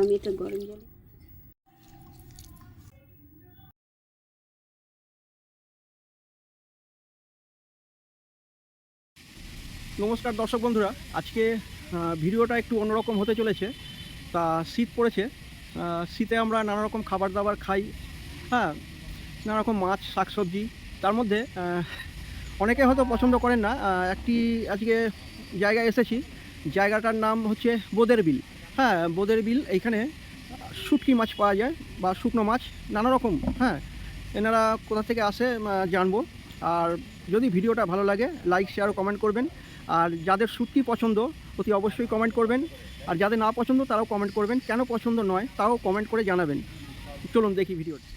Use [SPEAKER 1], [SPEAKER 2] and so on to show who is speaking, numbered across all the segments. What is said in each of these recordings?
[SPEAKER 1] আমি এটা গরম জল।
[SPEAKER 2] নমস্কার দর্শক বন্ধুরা, আজকে ভিডিওটা একটু অন্যরকম হতে চলেছে। তা শীত পড়েছে শীতে আমরা নানা রকম খাবার দাবার খাই হ্যাঁ নানা রকম মাছ, শাকসবজি। তার মধ্যে অনেকে হয়তো পছন্দ করেন না একটি আজকে জায়গায় এসেছি। জায়গাটার নাম হচ্ছে বোদের বিল হ্যাঁ বোদের বিল এইখানে শুটকি মাছ পাওয়া যায় বা শুকনো মাছ, নানা রকম হ্যাঁ। এনারা কোথা থেকে আসে জানব। আর যদি ভিডিওটা ভালো লাগে লাইক শেয়ার কমেন্ট করবেন। আর যাদের শুটকি পছন্দ, অতি অবশ্যই কমেন্ট করবেন। আর যাদের না পছন্দ, তারাও কমেন্ট করবেন। কেন পছন্দ নয়, তাও কমেন্ট করে জানাবেন। চলুন দেখি ভিডিওটা।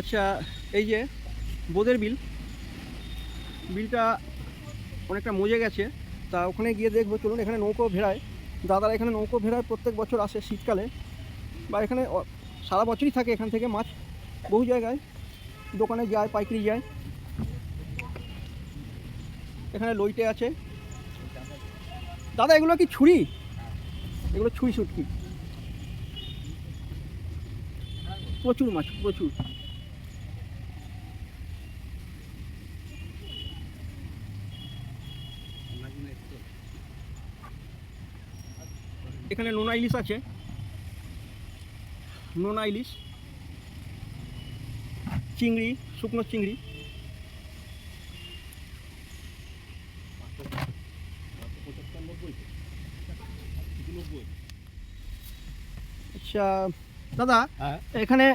[SPEAKER 2] আচ্ছা এই যে বোদের বিল। বিলটা অনেকটা মজে গেছে। তা ওখানে গিয়ে দেখব, চলুন, এখানে নৌকো ভেড়ায়। দাদারা এখানে নৌকো ভেড়ায় প্রত্যেক বছর আসে শীতকালে বা এখানে সারা বছরই থাকে এখান থেকে মাছ বহু জায়গায়। দোকানে যায়, পাইকারি যায়। এখানে লইটে আছে। দাদা, এগুলো কি ছুরি? এগুলো ছুরি শুটকি প্রচুর মাছ, প্রচুর। এখানে নোনা ইলিশ আছে। নোনা ইলিশ চিংড়ি শুকনো চিংড়ি। আচ্ছা দাদা
[SPEAKER 3] হ্যাঁ।
[SPEAKER 2] এখানে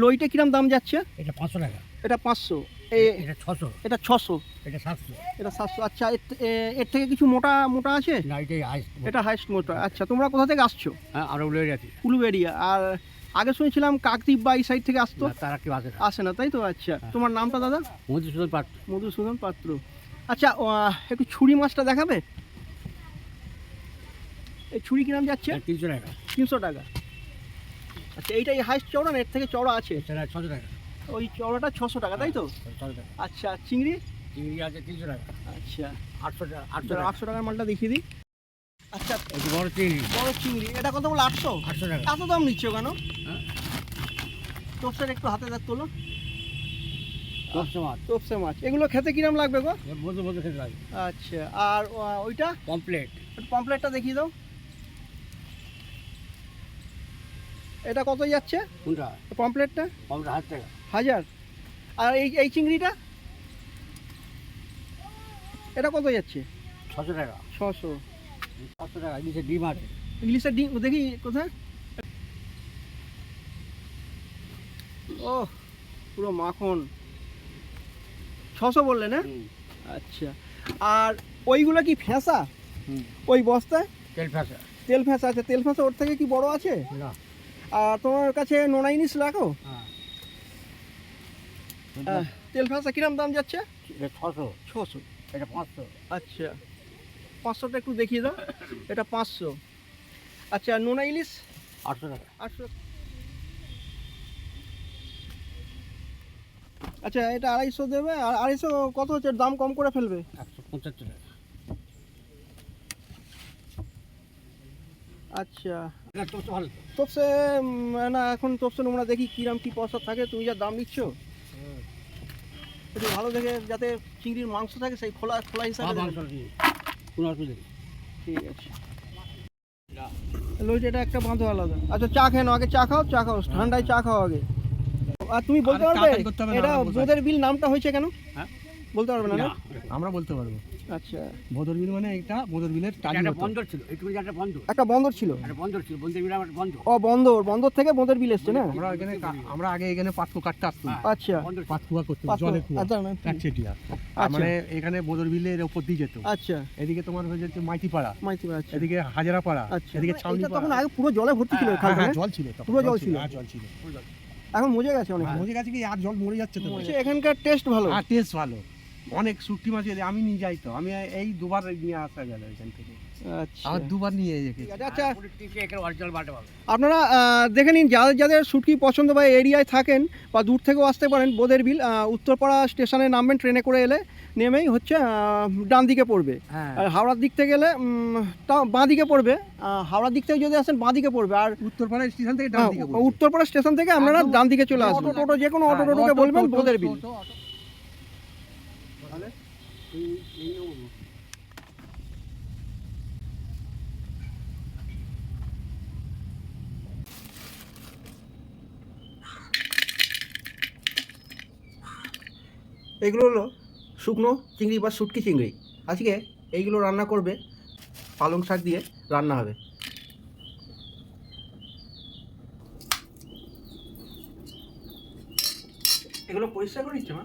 [SPEAKER 2] লইটা কিরম দাম যাচ্ছে?
[SPEAKER 3] এটা পাঁচশো টাকা।
[SPEAKER 2] এটা পাঁচশো।
[SPEAKER 3] এটা ছশো।
[SPEAKER 2] এটা ছশো।
[SPEAKER 3] এটা সাতশো।
[SPEAKER 2] এটা সাতশো। আচ্ছা এর থেকে কিছু মোটা মোটা আছে?
[SPEAKER 3] না এটাই হাইস
[SPEAKER 2] এটা হাইস্ট মোটা। আচ্ছা তোমরা কোথা থেকে আসছো?
[SPEAKER 3] হ্যাঁ আমরা যাচ্ছি
[SPEAKER 2] উলুবেড়িয়া। আর আগে শুনেছিলাম কাকদ্বীপ বা এই সাইড থেকে আসতো?
[SPEAKER 3] তারা কেউ আসে
[SPEAKER 2] আসে না তাই তো? আচ্ছা
[SPEAKER 3] হ্যাঁ।
[SPEAKER 2] তোমার নামটা দাদা?
[SPEAKER 3] মধুসূদন পাত্র।
[SPEAKER 2] মধুসূদন পাত্র। আচ্ছা একটু ছুরি মাছটা দেখাবে? এই ছুরি কিরাম যাচ্ছে?
[SPEAKER 3] তিনশো টাকা।
[SPEAKER 2] তিনশো টাকা। আচ্ছা এইটাই হাইস্ট চওড়া না? এর থেকে চওড়া আছে?
[SPEAKER 3] ছশো টাকা।
[SPEAKER 2] ওই চওড়াটা ছশো টাকা তাই তো?
[SPEAKER 3] ছশো
[SPEAKER 2] আচ্ছা চিংড়ি?
[SPEAKER 3] চিংড়ি আছে তিনশো টাকা।
[SPEAKER 2] আচ্ছা।
[SPEAKER 3] আটশো টাকা আটশো
[SPEAKER 2] আটশো
[SPEAKER 3] টাকা।
[SPEAKER 2] আটশো টাকার মালটা দেখিয়ে দিই। আচ্ছা
[SPEAKER 3] বড় চিংড়ি।
[SPEAKER 2] বড় চিংড়ি এটা কত বলে আটশো?
[SPEAKER 3] আটশো টাকা।
[SPEAKER 2] এত দাম নিচ্ছ কেন?
[SPEAKER 3] হ্যাঁ।
[SPEAKER 2] তোপসের একটু হাতে দেখ তোলো।
[SPEAKER 3] দশশো মাছ।
[SPEAKER 2] তোপসে মাছ। এগুলো খেতে কিরম লাগবে গো?
[SPEAKER 3] বলতে বলতে খেতে লাগে
[SPEAKER 2] আচ্ছা আর ওইটা?
[SPEAKER 3] কমপ্লেট
[SPEAKER 2] পমপ্লেটটা দেখিয়ে দাও। এটা কত যাচ্ছে?
[SPEAKER 3] কোনটা?
[SPEAKER 2] পমপ্লেটটা
[SPEAKER 3] কমটা হাজার টাকা।
[SPEAKER 2] হাজার। আর এই এই চিংড়িটা? এটা কত যাচ্ছে?
[SPEAKER 3] ছশো টাকা।
[SPEAKER 2] ছশো।
[SPEAKER 3] ছশো টাকা নিচে ডিম আছে।
[SPEAKER 2] ইংলিশের ডিম দেখি কোথায়? ও পুরো মাখন। ছশো বললে না
[SPEAKER 3] হুম,
[SPEAKER 2] আচ্ছা। আর ওইগুলো কি ফেঁসা? ওই বস্তায়?
[SPEAKER 3] তেল ফাঁসা।
[SPEAKER 2] তেল ফেঁসা আছে। তেল ফেঁসা ওর থেকে কি বড় আছে?
[SPEAKER 3] না।
[SPEAKER 2] আর তোমার কাছে নোনা ইনিস রাখো?
[SPEAKER 3] হ্যাঁ।
[SPEAKER 2] তেল ফেঁসা কিরম দাম যাচ্ছে?
[SPEAKER 3] ছশো।
[SPEAKER 2] ছশো।
[SPEAKER 3] এটা পাঁচশো।
[SPEAKER 2] আচ্ছা। পাঁচশোটা একটু দেখিয়ে দাও। এটা পাঁচশো। আচ্ছা নোনা ইলিশ?
[SPEAKER 3] আটশো টাকা।
[SPEAKER 2] আটশো। আচ্ছা এটা আড়াইশো দেবে। আর আড়াইশো কত হচ্ছে? দাম কম করে ফেলবে?
[SPEAKER 3] একশো পঁচাত্তর টাকা।
[SPEAKER 2] আচ্ছা। তোপসে না এখন তোপসে নোংরা দেখি কিরাম কি পয়সা থাকে। তুমি যা দাম নিচ্ছ। একটু ভালো দেখে যাতে চিংড়ির মাংস থাকে সেই খোলা খোলা হিসাবে
[SPEAKER 3] হ্যাঁ, কোনো অসুবিধা নেই।
[SPEAKER 2] ঠিক আছে। এটা একটা বাঁধো আলাদা। আচ্ছা চা খেয়ে নাও আগে চা খাও চা খাও ঠান্ডায় চা খাও আগে। আর তুমি বলতে পারবে এটা
[SPEAKER 4] আমরা
[SPEAKER 2] বিল নামটা হয়েছে কেন?
[SPEAKER 3] হ্যাঁ?
[SPEAKER 2] বলতে পারবে না,
[SPEAKER 4] আমরা বলতে পারব।
[SPEAKER 2] আচ্ছা।
[SPEAKER 4] বদর বিল মানে এটা বদর বিলের টালি
[SPEAKER 3] একটা বন্দর ছিল এইটুকু একটা বন্দর।
[SPEAKER 2] একটা বন্দর ছিল?
[SPEAKER 3] একটা বন্দর ছিল বন্দর একটা বন্দর।
[SPEAKER 2] ও বন্দর বন্দর থেকে বোদের বিল এসছে না?
[SPEAKER 4] আমরা এখানে আমরা আগে এখানে পাতকু কাটতে আসতাম।
[SPEAKER 3] হ্যাঁ,
[SPEAKER 2] আচ্ছা।
[SPEAKER 3] বন্দর।
[SPEAKER 4] পাতকুয়া করতাম জলে কুয়া
[SPEAKER 2] আচ্ছা, না,
[SPEAKER 4] একচেটিয়া
[SPEAKER 2] আচ্ছা।
[SPEAKER 4] মানে এখানে বদর বিলের উপর দিয়ে যেত।
[SPEAKER 2] আচ্ছা।
[SPEAKER 4] এদিকে তোমার হয়ে যাচ্ছে মাইতিপাড়া।
[SPEAKER 2] মাইতি আচ্ছা।
[SPEAKER 4] এদিকে হাজারাপাড়া
[SPEAKER 2] আচ্ছা।
[SPEAKER 4] এদিকে ছাউনি
[SPEAKER 2] তখন আগে পুরো জলে ভর্তি ছিল
[SPEAKER 4] হ্যাঁ হ্যাঁ জল ছিল
[SPEAKER 2] পুরো জল ছিল।
[SPEAKER 4] হ্যাঁ, জল ছিল।
[SPEAKER 2] এখন মজে গেছে অনেক।
[SPEAKER 4] মজে গেছে কি আর জল মরে যাচ্ছে তো
[SPEAKER 2] বলছে এখানকার টেস্ট ভালো।
[SPEAKER 4] হ্যাঁ টেস্ট ভালো। অনেক শুটকি মাছ এলে আমি নিয়ে যাই তো। আমি এই দুবার নিয়ে আসা গেল এখান থেকে।
[SPEAKER 2] আচ্ছা।
[SPEAKER 4] দুবার নিয়ে
[SPEAKER 2] আচ্ছা। আপনারা দেখে নিন যাদের যাদের শুটকি পছন্দ বা এরিয়ায় থাকেন বা দূর থেকেও আসতে পারেন বোদের বিল উত্তরপাড়া স্টেশনে নামবেন ট্রেনে করে এলে নেমেই হচ্ছে ডান দিকে পড়বে।
[SPEAKER 3] হ্যাঁ।
[SPEAKER 2] আর হাওড়ার দিক থেকে গেলে তাও বাঁ দিকে পড়বে। হাওড়ার দিক থেকে যদি আসেন বাঁ দিকে পড়বে। আর
[SPEAKER 4] উত্তরপাড়া স্টেশন থেকে ডান দিকে
[SPEAKER 2] হ্যাঁ। উত্তরপাড়া স্টেশন থেকে আপনারা ডান দিকে চলে
[SPEAKER 4] অটো,
[SPEAKER 2] আসবেন
[SPEAKER 4] টোটো,
[SPEAKER 2] টোটো যে কোনো অটো
[SPEAKER 4] হ্যাঁ,
[SPEAKER 2] টোটোকে বলবেন বোদের বিল এগুলো হলো শুকনো চিংড়ি বা শুটকি চিংড়ি। আজকে এইগুলো রান্না করবে, পালং শাক দিয়ে রান্না হবে। এগুলো পরিষ্কার করে নিচ্ছে মা?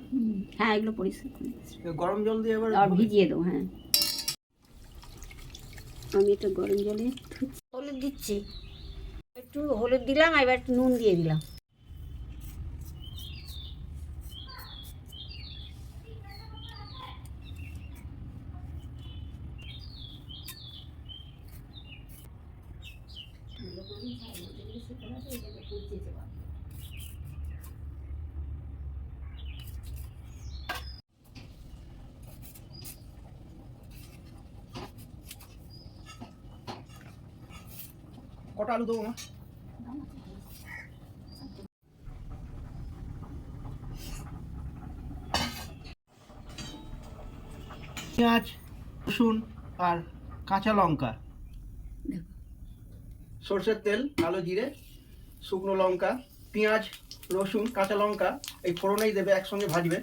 [SPEAKER 1] হ্যাঁ এগুলো পরিষ্কার করে
[SPEAKER 2] গরম জল দিয়ে এবার
[SPEAKER 1] আর ভিজিয়ে দেবো হ্যাঁ। আমি একটু গরম জলে ধুচ্ছি। হলুদ দিচ্ছি। একটু হলুদ দিলাম এবার একটু নুন দিয়ে দিলাম।
[SPEAKER 2] কটা আলু দেবো মা? পেঁয়াজ, রসুন আর কাঁচা লঙ্কা। সর্ষের তেল, কালো জিরে, শুকনো লঙ্কা, পেঁয়াজ, রসুন, কাঁচা লঙ্কা, এই ফোড়নেই দেবে, একসঙ্গে ভাজবে।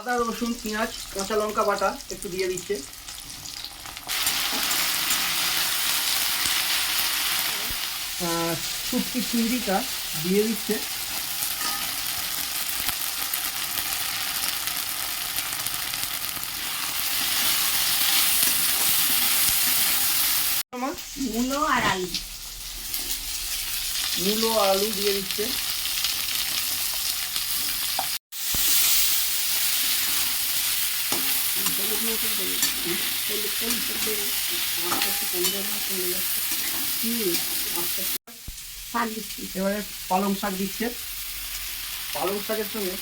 [SPEAKER 2] আদা, রসুন, পেঁয়াজ, কাঁচা লঙ্কা বাটা একটু দিয়ে দিচ্ছে। শুটকি চিংড়িটা দিয়ে দিচ্ছে।
[SPEAKER 1] মূলো আর আলু।
[SPEAKER 2] মূলো আলু দিয়ে দিচ্ছে।
[SPEAKER 1] হলুদ শাক দিচ্ছি।
[SPEAKER 2] এবারে পালং শাক দিচ্ছে। পালং শাকের সঙ্গে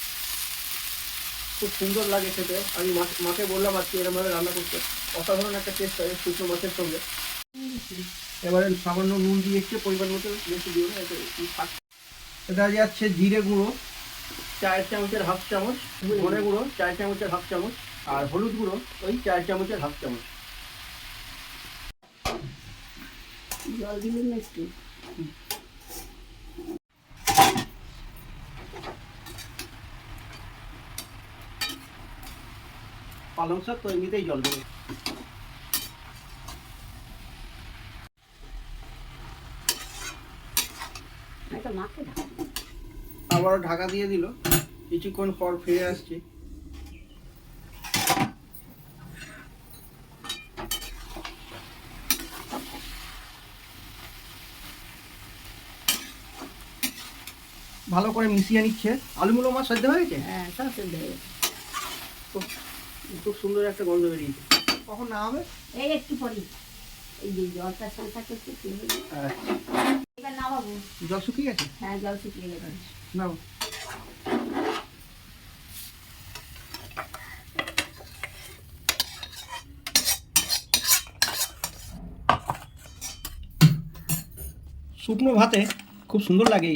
[SPEAKER 2] খুব সুন্দর লাগে খেতে। আমি মাকে বললাম আজকে এরমভাবে রান্না করতে। অসাধারণ একটা টেস্ট হয় শুকনো মাছের সঙ্গে। এবারে সামান্য নুন দিয়ে একটু পরিমাণ মতো বেশি দিও না এটা যাচ্ছে জিরে গুঁড়ো চার চামচের হাফ চামচ ধনে গুঁড়ো চার চামচের হাফ চামচ আর হলুদ গুঁড়ো ওই চার চামচের হাফ চামচ।
[SPEAKER 1] জল দিলেন না একটু
[SPEAKER 2] পালং শাক তো এমনিতেই জল দেবে।
[SPEAKER 1] মাকে ঢাকা
[SPEAKER 2] আবারও ঢাকা দিয়ে দিল। কিছুক্ষণ পর ফিরে আসছি। ভালো করে মিশিয়ে নিচ্ছে। আলুগুলো মাছ সেদ্ধ হয়ে গেছে?
[SPEAKER 1] হ্যাঁ সব সেদ্ধ হয়ে গেছে।
[SPEAKER 2] খুব সুন্দর একটা গন্ধ বেরিয়েছে। কখন না হবে?
[SPEAKER 1] এই একটু পরেই। এই যে জলটা সংসার করতে কি গেছে।
[SPEAKER 2] আচ্ছা।
[SPEAKER 1] এবার নামাবো।
[SPEAKER 2] জল শুকিয়ে গেছে?
[SPEAKER 1] হ্যাঁ জল শুকিয়ে গেছে।
[SPEAKER 2] নাও। শুকনো ভাতে খুব সুন্দর লাগে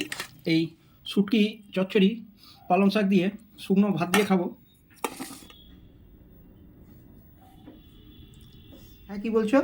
[SPEAKER 2] এই শুটকি চচ্চড়ি পালং শাক দিয়ে শুকনো ভাত দিয়ে খাব। হ্যাঁ কি বলছো?